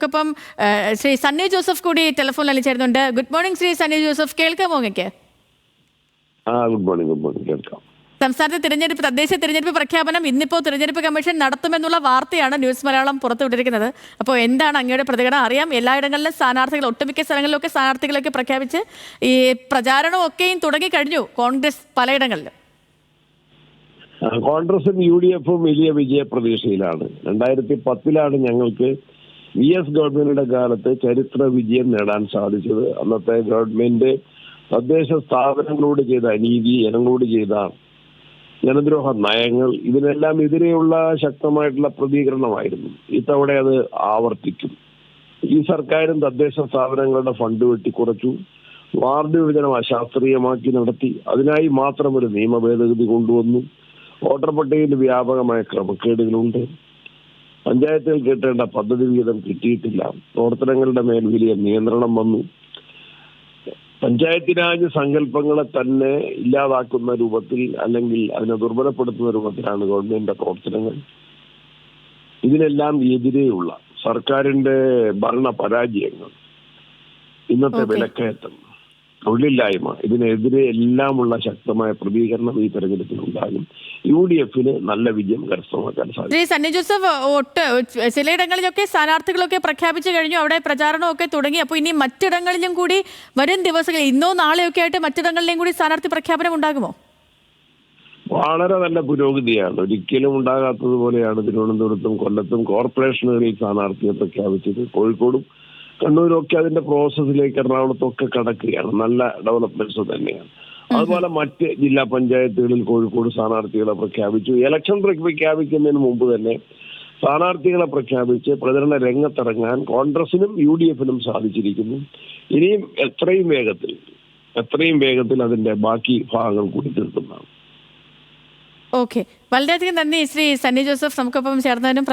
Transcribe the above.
നമുക്കിപ്പം ഏഹ്, ശ്രീ സണ്ണി ജോസഫ് കൂടി ടെലിഫോണിൽ ചേരുന്നുണ്ട് ഗുഡ് മോർണിംഗ് ശ്രീ സണ്ണി ജോസഫ്. കേൾക്കാമോ അങ്ങക്ക്? ആ ഗുഡ് മോർണിംഗ് ഗുഡ് മോർണിംഗ് കേൾക്കാം. സംസ്ഥാനത്തെ തിരഞ്ഞെടുപ്പ് തദ്ദേശ തിരഞ്ഞെടുപ്പ് പ്രഖ്യാപനം ഇന്നിപ്പോ തിരഞ്ഞെടുപ്പ് കമ്മീഷൻ നടത്തുമെന്നുള്ള വാർത്തയാണ് ന്യൂസ് മലയാളം പുറത്തുവിട്ടിരിക്കുന്നത്. അപ്പോൾ എന്താണ് അങ്ങയുടെ പ്രതികരണം? അറിയാം എല്ലായിടങ്ങളിലും സ്ഥാനാർത്ഥികൾ ഒട്ടുമിക്ക സ്ഥലങ്ങളിലൊക്കെ സ്ഥാനാർത്ഥികളൊക്കെ പ്രഖ്യാപിച്ച് ഈ പ്രചാരണമൊക്കെയും തുടങ്ങിക്കഴിഞ്ഞു കോൺഗ്രസ് പലയിടങ്ങളിലും. കോൺഗ്രസും യു ഡി എഫും വലിയ വിജയ പ്രതീക്ഷയിലാണ് രണ്ടായിരത്തി പത്തിലാണ് ഞങ്ങൾക്ക് വി എസ് ഗവൺമെന്റിന്റെ കാലത്ത് ചരിത്ര വിജയം നേടാൻ സാധിച്ചത്. അന്നത്തെ ഗവൺമെന്റ് തദ്ദേശ സ്ഥാപനങ്ങളോട് ചെയ്ത അനീതി ജനങ്ങളോട് ചെയ്ത ജനദ്രോഹ നയങ്ങൾ ഇതിനെല്ലാം എതിരെയുള്ള ശക്തമായിട്ടുള്ള പ്രതികരണമായിരുന്നു. ഇത്തവണ അത് ആവർത്തിക്കും. ഈ സർക്കാരും തദ്ദേശ സ്ഥാപനങ്ങളുടെ ഫണ്ട് വെട്ടിക്കുറച്ചു. വാർഡ് വിഭജനം അശാസ്ത്രീയമാക്കി നടത്തി. അതിനായി മാത്രം ഒരു നിയമ ഭേദഗതി കൊണ്ടുവന്നു. വോട്ടർ പട്ടികയിൽ വ്യാപകമായ ക്രമക്കേടുകളുണ്ട്. പഞ്ചായത്തുകൾ കിട്ടേണ്ട പദ്ധതി വിഹിതം കിട്ടിയിട്ടില്ല. പ്രവർത്തനങ്ങളുടെ മേൽ വലിയ നിയന്ത്രണം വന്നു. പഞ്ചായത്തിരാജ് സങ്കല്പങ്ങളെ തന്നെ ഇല്ലാതാക്കുന്ന രൂപത്തിൽ അല്ലെങ്കിൽ അതിനെ ദുർബലപ്പെടുത്തുന്ന രൂപത്തിലാണ് ഗവൺമെന്റിന്റെ പ്രവർത്തനങ്ങൾ. ഇതിനെല്ലാം എതിരെയുള്ള സർക്കാരിന്റെ ഭരണ പരാജയങ്ങൾ. ഇന്നത്തെ വിലക്കയറ്റം. തൊഴിലില്ലായ്മ. ഇതിനെതിരെ എല്ലാമുള്ള ശക്തമായ പ്രതികരണം ഈ തെരഞ്ഞെടുപ്പിൽ ഉണ്ടാകും. യു ഡി എഫിന് നല്ല വിജയം കരസ്ഥമാക്കാൻ സാധിക്കും. സണ്ണി ജോസഫ് ഒട്ട് ചിലയിടങ്ങളിലൊക്കെ സ്ഥാനാർത്ഥികളൊക്കെ പ്രഖ്യാപിച്ചു കഴിഞ്ഞു അവിടെ പ്രചാരണമൊക്കെ തുടങ്ങി. അപ്പോൾ ഇനി മറ്റിടങ്ങളിലും കൂടി വരും ദിവസങ്ങളിൽ ഇന്നോ നാളെയൊക്കെ ആയിട്ട് മറ്റിടങ്ങളിലും കൂടി സ്ഥാനാർത്ഥി പ്രഖ്യാപനം ഉണ്ടാകുമോ? വളരെ നല്ല പുരോഗതിയാണ്. ഒരിക്കലും ഉണ്ടാകാത്തതുപോലെയാണ് തിരുവനന്തപുരത്തും കൊല്ലത്തും കോർപ്പറേഷനുകളിൽ സ്ഥാനാർത്ഥിയെ പ്രഖ്യാപിച്ചത്. കോഴിക്കോടും കണ്ണൂരും ഒക്കെ അതിന്റെ പ്രോസസ്സിലേക്ക് എറണാകുളത്തൊക്കെ കടക്കുകയാണ്. നല്ല ഡെവലപ്മെന്റ്സ് തന്നെയാണ്. അതുപോലെ മറ്റ് ജില്ലാ പഞ്ചായത്തുകളിൽ കോഴിക്കോട് സ്ഥാനാർത്ഥികളെ പ്രഖ്യാപിച്ചു. ഇലക്ഷൻ പ്രഖ്യാപിക്കുന്നതിന് മുമ്പ് തന്നെ സ്ഥാനാർത്ഥികളെ പ്രഖ്യാപിച്ച് പ്രചരണ രംഗത്തിറങ്ങാൻ കോൺഗ്രസിനും യു ഡി എഫിനും സാധിച്ചിരിക്കുന്നു. ഇനിയും എത്രയും വേഗത്തിൽ എത്രയും വേഗത്തിൽ അതിന്റെ ബാക്കി ഭാഗങ്ങൾ കൂടി തീർക്കുന്നതാണ്. ഓക്കെ വളരെയധികം നന്ദി ശ്രീ സണ്ണി ജോസഫ്. നമുക്കൊപ്പം ചേർന്നതിനും